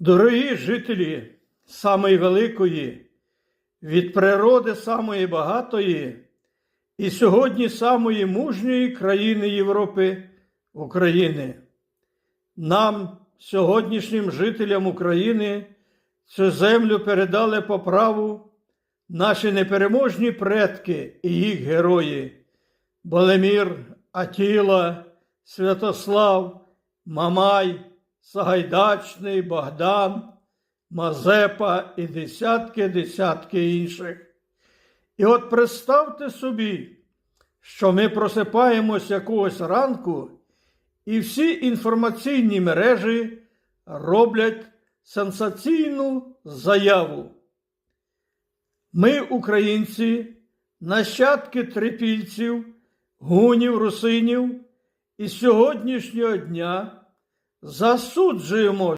Дорогі жителі самої великої, від природи самої багатої і сьогодні самої мужньої країни Європи України. Нам, сьогоднішнім жителям України, цю землю передали по праву наші непереможні предки і їх герої Болемір, Атіла, Святослав, Мамай, Сагайдачний, Богдан, Мазепа і десятки-десятки інших. І от представте собі, що ми просипаємось якогось ранку, і всі інформаційні мережі роблять сенсаційну заяву. Ми, українці, нащадки трипільців, гунів, русинів, і сьогоднішнього дня засуджуємо